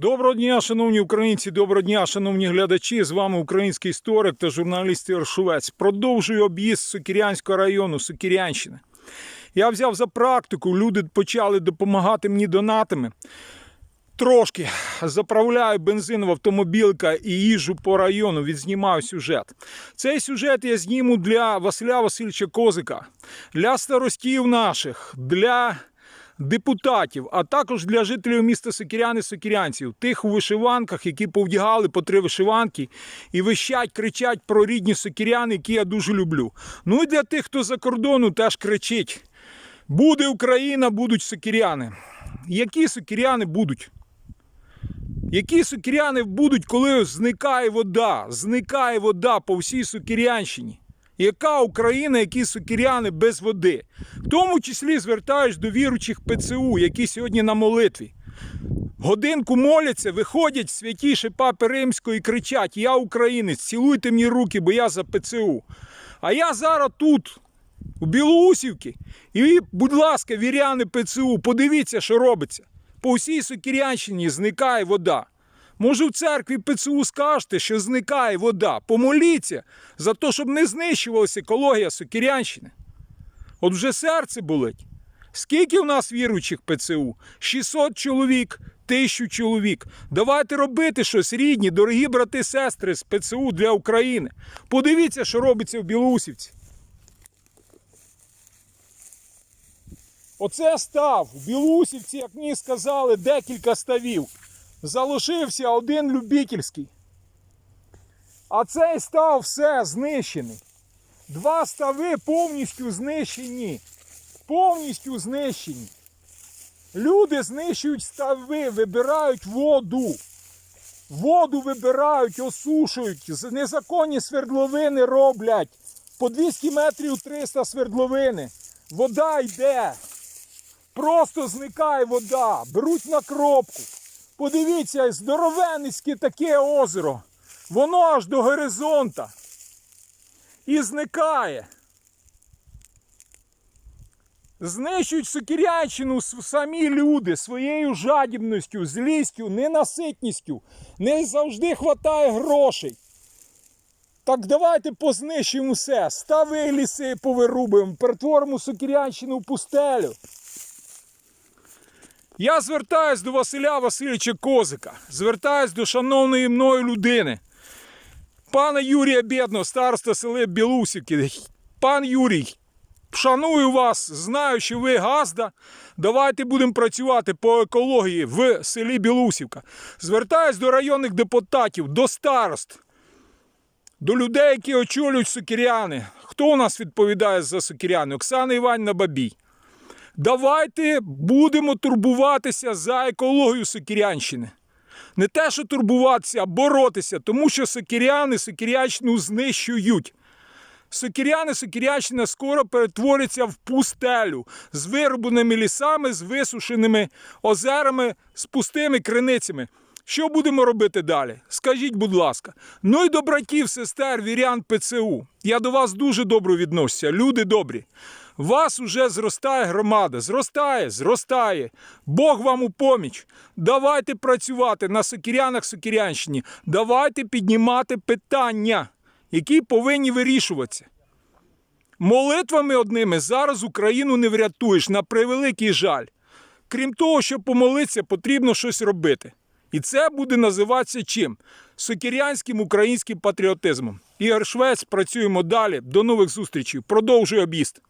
Доброго дня, шановні українці, доброго дня, шановні глядачі. З вами український історик та журналіст Ігор Шувець. Продовжую об'їзд Сокірянського району, Сокірянщини. Я взяв за практику, люди почали допомагати мені донатами. Трошки заправляю бензин в автомобілька і їжджу по району, відзнімаю сюжет. Цей сюжет я зніму для Василя Васильовича Козика, для старостів наших, для депутатів, а також для жителів міста Сокіряни, Сокірянців, тих у вишиванках, які повдягали по три вишиванки і вищать, кричать про рідні сокіряни, які я дуже люблю. Ну і для тих, хто за кордону теж кричить: буде Україна, будуть сокіряни. Які сокіряни будуть? Які сокіряни будуть, коли зникає вода, зникає вода по всій Сокірянщині? Яка Україна, які сокіряни без води? В тому числі звертаюсь до віручих ПЦУ, які сьогодні на молитві. Годинку моляться, виходять святіші папи Римського і кричать: Я українець, цілуйте мені руки, бо я за ПЦУ. А я зараз тут, у Білоусівці, і, будь ласка, віряни ПЦУ, подивіться, що робиться. По всій Сокірянщині зникає вода. Може, в церкві ПЦУ скажете, що зникає вода. Помоліться за те, щоб не знищувалася екологія Сокірянщини. От вже серце болить. Скільки в нас віруючих ПЦУ? 600 чоловік, 1000 чоловік. Давайте робити щось, рідні, дорогі брати і сестри з ПЦУ для України. Подивіться, що робиться в Білоусівці. Оце став в Білоусівці, як мені сказали, декілька ставів. Залишився один любительський. А цей став все знищений. Два стави повністю знищені. Повністю знищені. Люди знищують стави, вибирають воду. Воду вибирають, осушують, незаконні свердловини роблять. По 200 метрів 300 свердловини. Вода йде. Просто зникає вода. Беруть на кропку. Подивіться, здоровенницьке таке озеро. Воно аж до горизонта. І зникає. Знищують Сокірянщину с- самі люди своєю жадібністю, злістю, ненаситністю. Не завжди хватає грошей. Так давайте познищимо все. Стави ліси повирубуємо, перетворимо Сокірянщину в пустелю. Я звертаюсь до Василя Васильовича Козика, звертаюсь до шановної мною людини, пана Юрія Бєдного, староста села Білусівки. Пан Юрій, шаную вас, знаю, що ви газда. Давайте будемо працювати по екології в селі Білусівка. Звертаюсь до районних депутатів, до старост, до людей, які очолюють сокіряни. Хто у нас відповідає за сокіряни? Оксана Іванівна Бабій. Давайте будемо турбуватися за екологію Сокірянщини. Не те, що турбуватися, а боротися, тому що сокіряни Сокірянщину знищують. Сокіряни Сокірянщина скоро перетвориться в пустелю з вирубаними лісами, з висушеними озерами, з пустими криницями. Що будемо робити далі? Скажіть, будь ласка. Ну і до братів, сестер, вірян ПЦУ. Я до вас дуже добре відношуся, люди добрі. Вас уже зростає громада, зростає, зростає. Бог вам у поміч. Давайте працювати на Сокірянах Сокірянщині. Давайте піднімати питання, які повинні вирішуватися. Молитвами одними зараз Україну не врятуєш на превеликий жаль. Крім того, щоб помолитися, потрібно щось робити. І це буде називатися чим? Сокірянським українським патріотизмом. Ігор Швець, працюємо далі. До нових зустрічей. Продовжуй об'їзд.